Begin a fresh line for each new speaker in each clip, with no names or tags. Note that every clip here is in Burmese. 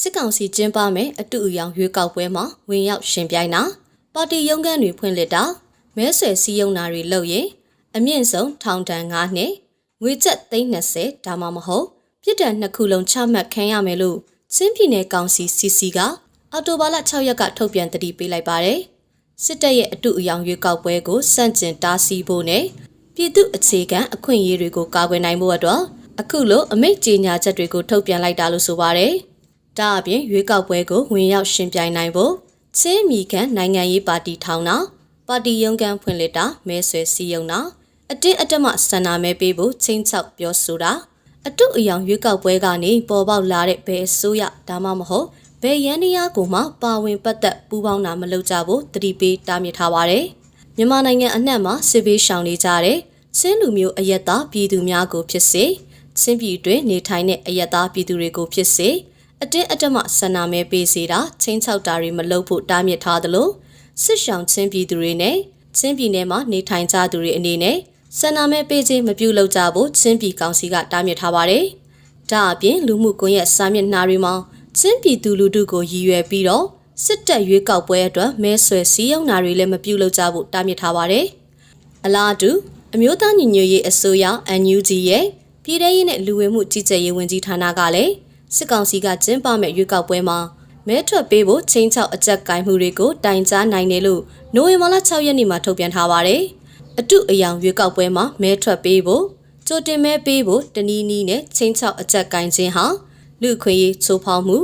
စစ်ကောင်စီကျင်းပမယ်အတူအယောင်ရွေးကောက်ပွဲမှာဝင်ရောက်ရှင်ပြိုင်တာပါတီရုံးခန်းတွေဖွင့်လှစ်တာမဲဆွယ်စည်းရုံးတာတွေလုပ်ရင်အမြင့်ဆုံးထောင်ဒဏ်9နှစ်ငွေကျပ်330ဒါမှမဟုတ်ပြစ်ဒဏ်နှစ်ခုလုံးချမှတ်ခံရမယ်လို့ချင်းပြည်နယ်ကောင်စီ CC ကအော်တိုဘာလ6ရက်ကထုတ်ပြန်တတိပေးလိုက်ပါတယ်စစ်တပ်ရဲ့အတူအယောင်ရွေးကောက်ပွဲကိုစန့်ကျင်တားဆီးဖို့နဲ့ပြည်သူအခြေခံအခွင့်အရေးတွေကိုကာကွယ်နိုင်ဖို့အတွက်အခုလိုအမိတ်ကြေညာချက်တွေကိုထုတ်ပြန်လိုက်တာလို့ဆိုပါတယ်။ ဒါအပြင်ရွေးကောက်ပွဲကိုဝင်ရောက်ရှင်ပြိုင်နိုင်ဖို့ချင်းမီကန်နိုင်ငံရေးပါတီထောင်တာပါတီရုံးခန်းဖွင့်လှစ်တာမဲဆွယ်စည်းရုံးတာအတင်းအဓမ္မစန္ဒာမဲပေးဖို့ချင်းချောက်ပြောဆိုတာအတုအယောင်ရွေးကောက်ပွဲကနေပေါ်ပေါက်လာတဲ့ဘယ်အစိုးရဒါမှမဟုတ်ဘယ်ရန်တရားကိုမှပါဝင်ပတ်သက်ပူးပေါင်းတာမလုပ်ကြဖို့တတိပေးတားမြစ်ထားပါတယ်။မြန်မာနိုင်ငံအနှံ့မှာစစ်ဘေးရှောင်နေကြတဲ့ချင်းလူမျိုးအယက်သားပြည်သူများကိုဖြစ်စေချင်းပြည်တွင်နေထိုင်တဲ့အယက်သားပြည်သူတွေကိုဖြစ်စေ အတင်းအဓမ္မဆန္ဒမဲပေးစေတာချင်းချောက်တာတွေမလုပ်ဖို့တားမြစ်ထားသလိုစစ်ရှောင်ချင်းပြည်သူတွေနဲ့ချင်းပြည်နယ်မှာနေထိုင်ကြသူတွေအနေနဲ့ဆန္ဒမဲပေးခြင်းမပြုလုပ်ကြဖို့ချင်းပြည်ကောင်စီကတားမြစ်ထားပါတယ်။ဒါအပြင်လူမှုကွန်ရက်စာမျက်နှာတွေမှာချင်းပြည်သူလူထုကိုရည်ရွယ်ပြီးတော့စစ်တပ်ရွေးကောက်ပွဲအတွက်မဲဆွယ်စည်းရုံးတာတွေလည်းမပြုလုပ်ကြဖို့တားမြစ်ထားပါတယ်။အလားတူအမျိုးသားညီညွတ်ရေးအစိုးရ NUG ရဲ့ပြည်ထရေးနဲ့လူဝင်မှုကြီးကြပ်ရေးဝန်ကြီးဌာနကလည်း စစ်ကောင်စီကကျင်းပမဲ့ရွေးကောက်ပွဲမှာမဲထွက်ပေးဖို့ချင်းချောက်အကြက်ကင်မှုတွေကိုတိုင်ကြားနိုင်တယ်လို့နိုဝင်ဘာလ6ရက်နေ့မှာထုတ်ပြန်ထားပါတယ်။အတုအယောင်ရွေးကောက်ပွဲမှာမဲထွက်ပေးဖို့ကြိုတင်မဲပေးဖို့တနည်းနည်းနဲ့ချင်းချောက်အကြက်ကင်ခြင်းဟာလူခွင့်ရေးချိုးဖောက်မှု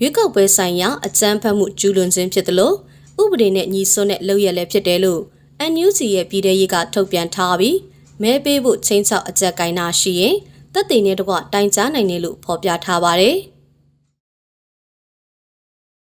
ရွေးကောက်ပွဲဆိုင်ရာအကြမ်းဖက်မှုကျူးလွန်ခြင်းဖြစ်တယ်လို့ဥပဒေနဲ့ညီစွန်းတဲ့လုပ်ရလည်းဖြစ်တယ်လို့ NUG ရဲ့ပြည်ထရေးကထုတ်ပြန်ထားပြီးမဲပေးဖို့ချင်းချောက်အကြက်ကင်နာရှိရင် တပ်သိနေတော့တိုင်ကြားနိုင်တယ်လို့ဖော်ပြထားပါတယ်။